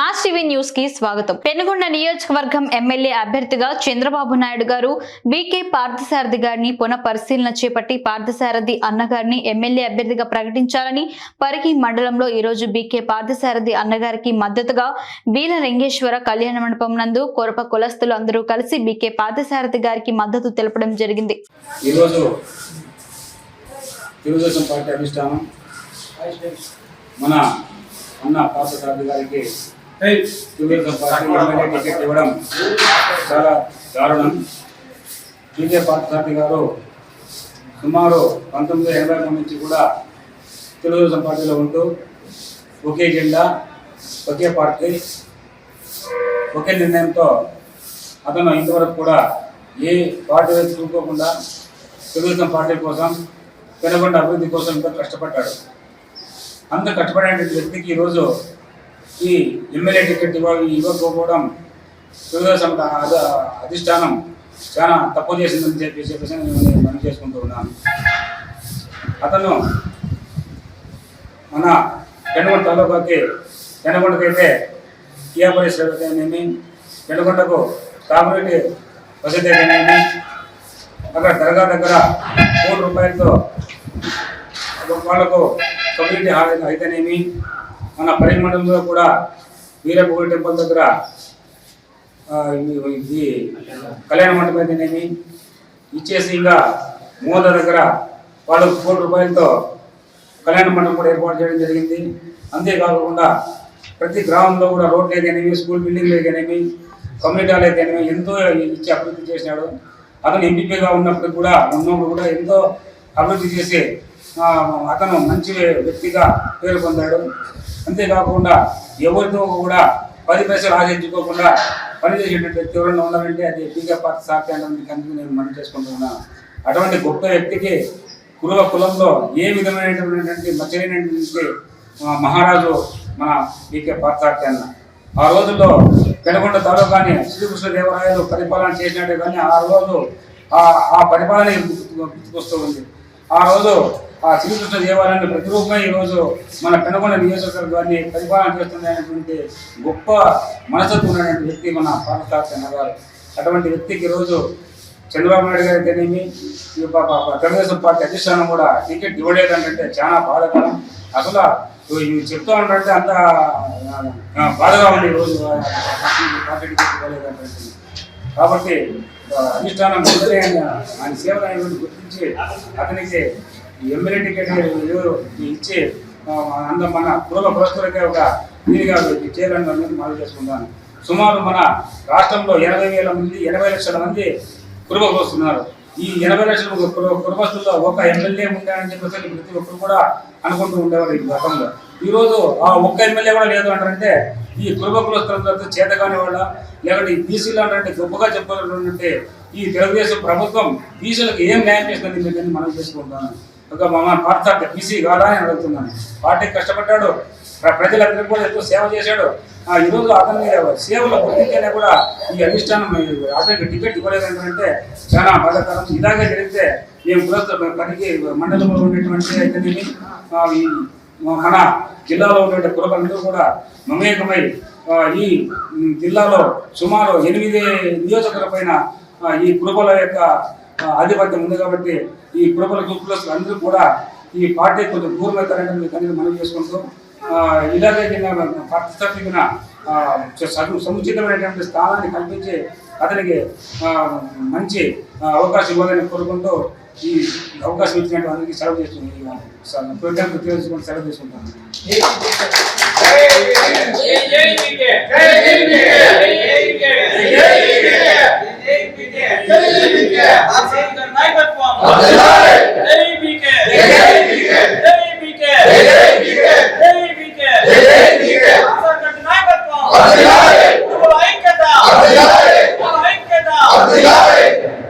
Mass TV న్యూస్కి స్వాగతం. పెనుగొండ నియోజకవర్గం ఎమ్మెల్యే అభ్యర్థిగా చంద్రబాబు నాయుడు గారు బీకే పార్థసారథి గారిని పునః పరిశీలన చేపట్టి పార్థసారథి అన్నగారిని ఎమ్మెల్యే అభ్యర్థిగా ప్రకటించాలని పరిగి మండలంలో ఈరోజు బీకే పార్థసారథి అన్నగారికి మద్దతుగా బీల లింగేశ్వర కళ్యాణ మండపం నందు కొరప కులస్తులు అందరూ కలిసి బీకే పార్థసారథి గారికి మద్దతు తెలపడం జరిగింది. తెలుగుదేశం పార్టీ అధిష్టానం మన అన్న పార్థసారథి గారికి టికెట్ ఇవ్వడం చాలా దారుణం. బీజే పార్టీ గారు సుమారు పంతొమ్మిది ఎనభై మూడు నుంచి కూడా తెలుగుదేశం పార్టీలో ఉంటూ ఒకే జెండా ఒకే పార్టీ ఒకే నిర్ణయంతో అతను ఇంతవరకు కూడా ఏ పార్టీ వైపు చూసుకోకుండా తెలుగుదేశం పార్టీ కోసం పెనుగొండ అభివృద్ధి కోసం ఎంతో కష్టపడ్డాడు. అంత కష్టపడేటువంటి వ్యక్తికి ఈరోజు ఈ ఎమ్మెల్యే టికెట్ ఇవ్వాలి ఇవ్వకపోవడం తెలుగుదేశం అధ- అధిష్టానం చాలా తప్పు చేసిందని చెప్పి చెప్పేసి నేను పని చేసుకుంటూ ఉన్నాను. అతను మన పెనుగొండ తాలూకాకి పెనుగొండకైతే కియా పరిశ్రమ అయితేనేమి పెనుగొండకు తాగునీటి వసతి అయితేనేమి అక్కడ దర్గా దగ్గర కోటి రూపాయలతో వాళ్ళకు కమ్యూనిటీ హాల్ అయితేనేమి మన పరిమళంలో కూడా వీరభోగి టెంపుల్ దగ్గర ఇది కళ్యాణ మండపం అయితేనేమి? ఇచ్చేసి ఇంకా మూల దగ్గర వాళ్ళు కోటి రూపాయలతో కళ్యాణ మండపం కూడా ఏర్పాటు చేయడం జరిగింది. అంతేకాకుండా ప్రతి గ్రామంలో కూడా రోడ్లు అయితేనేమి స్కూల్ బిల్డింగ్లు అయితేనేమి కమ్యూనిటీ హాల్ అయితేనేమి ఎంతో ఇచ్చి అభివృద్ధి చేసినాడు. అతను ఎంపీపీగా ఉన్నప్పుడు కూడా ఉన్నప్పుడు కూడా ఎంతో అభివృద్ధి చేసి అతను మంచి వ్యక్తిగా పేరు పొందాడు. అంతేకాకుండా ఎవరితో కూడా పది పైసలు ఆశించుకోకుండా పనిచేసేటువంటి వ్యక్తి ఎవరైనా ఉన్నారంటే అది పీకే పార్టీ సాధ్యం కనుక నేను మనం చేసుకుంటున్నాను అటువంటి గొప్ప వ్యక్తికి కుల కులంలో ఏ విధమైనటువంటి మచ్చలైనటువంటి మహారాజు మన పీకే పార్థసారథి అన్న. ఆ రోజుల్లో పెనుగొండ తాలూకాని శ్రీకృష్ణదేవరాయలు పరిపాలన చేసినట్టే కానీ ఆ రోజు ఆ ఆ పరిపాలన గుర్తుకొస్తూ ఉంది. ఆ రోజు ఆ శ్రీకృష్ణ దేవాలయాన్ని ప్రతిరూపంగా ఈరోజు రోజు మన పెనుగొండ నియోజకవర్గాన్ని పరిపాలన చేస్తున్నటువంటి గొప్ప మనసత్వం ఉన్నటువంటి వ్యక్తి మన పార్థసారథి అన్న గారు అటువంటి వ్యక్తికి ఈరోజు చంద్రబాబు నాయుడు గారు ఈ తెలుగుదేశం పార్టీ అధిష్టానం కూడా టికెట్ ఇవ్వలేదంటే చాలా బాధకరం. అసలు ఇవి చెప్తా ఉంటే అంత బాధగా ఉంది ఈరోజు పార్టీ టికెట్ ఇవ్వలేదంటే కాబట్టి అధిష్టానం ఆయన సేవలు ఆయన గుర్తించి అతనికి ఎమ్మెల్యే టికెట్ ఇచ్చి ఆ, అంద మన కుల పురస్కరకే ఒక దీనిగా చేయాలని మనం చేసుకుంటాను సుమారు మన రాష్ట్రంలో ఎనభై వేల మంది ఎనభై లక్షల మంది కురుబకు వస్తున్నారు ఈ ఎనభై లక్షల కురుబస్తుల్లో ఒక ఎమ్మెల్యే ఉండాలని చెప్పేసి ప్రతి ఒక్కరు కూడా అనుకుంటూ ఉండేవారు ఈ గతంలో. ఈరోజు ఆ ఒక్క ఎమ్మెల్యే కూడా లేదు అంటారంటే ఈ కుటుంబ కులస్తులందరితో చేతగాని వాళ్ళ లేకపోతే ఈ బీసీలు అంటే గొప్పగా చెప్పాలంటే ఈ తెలుగుదేశం ప్రభుత్వం బీసీలకు ఏం న్యాయం చేస్తుందని మనం చేసుకుంటాను ఒక మన పార్థ బీసీ కాదా అని అడుగుతున్నాను. పార్టీ కష్టపడ్డాడు. ప్ర- ప్రజలందరికీ కూడా ఎంతో సేవ చేశాడు. ఈరోజు ఈ రోజు అతని సేవలు గుర్తించేనే కూడా ఈ అధిష్టానం అతనికి టికెట్ ఇవ్వలేదంటే చాలా బాధాకరం. ఇలాగే జరిగితే మేము కులస్థ పనికి మండలంలో ఉండేటువంటి ఈ మన జిల్లాలో ఉన్నటువంటి కులకందరూ కూడా మమేకమై ఈ జిల్లాలో సుమారు ఎనిమిది నియోజకవర్గ పైన ఈ కులపల యొక్క ఆధిపత్యం ఉంది కాబట్టి ఈ కులపల కులస్తులు అందరూ కూడా ఈ పార్టీ కొంచెం దూరమవుతారని మీకు అనేది మనం చేసుకుంటూ ఆ, ఇలాగే పార్టీ సముచితమైనటువంటి స్థానాన్ని కల్పించి అతనికి మంచి అవకాశం ఇవ్వాలని కోరుకుంటూ ఈ అవకాశం ఇచ్చినట్టు అందరికీ సెలవు చేస్తుంది ప్రోగ్రామ్ సెలవు తీసుకుంటాను